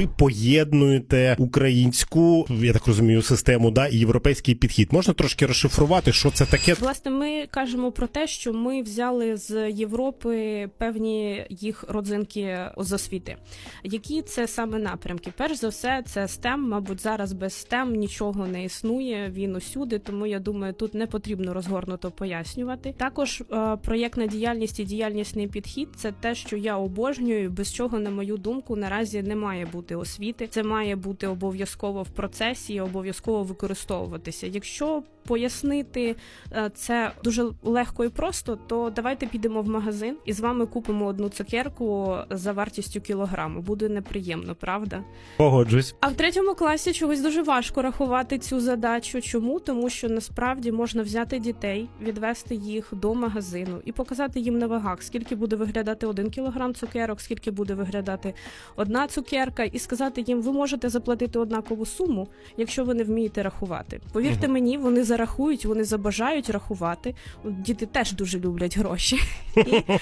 Ви поєднуєте українську, я так розумію, систему да і європейський підхід. Можна трошки розшифрувати, що це таке? Власне, ми кажемо про те, що ми взяли з Європи певні їх родзинки з освіти. Які це саме напрямки? Перш за все, це STEM. Мабуть, зараз без STEM нічого не існує. Він усюди, тому я думаю, тут не потрібно розгорнуто пояснювати. Також е, проєктна діяльність і діяльнісний підхід це те, що я обожнюю, без чого, на мою думку, наразі не має бути освіти. Це має бути обов'язково в процесі і обов'язково використовуватися. Якщо пояснити е, це дуже легко і просто, то давайте підемо в магазин і з вами купимо одну цукерку за вартістю кілограму. Буде неприємно, правда? Погоджусь. А в третьому класі чогось дуже важко рахувати цю задачу. Чому? Тому що насправді можна взяти дітей, відвести їх до магазину і показати їм на вагах, скільки буде виглядати один кілограм цукерок, скільки буде виглядати одна цукерка, і сказати їм, ви можете заплатити однакову суму, якщо ви не вмієте рахувати. Повірте мені, вони зарахують, вони забажають рахувати. Діти теж дуже люблять гроші.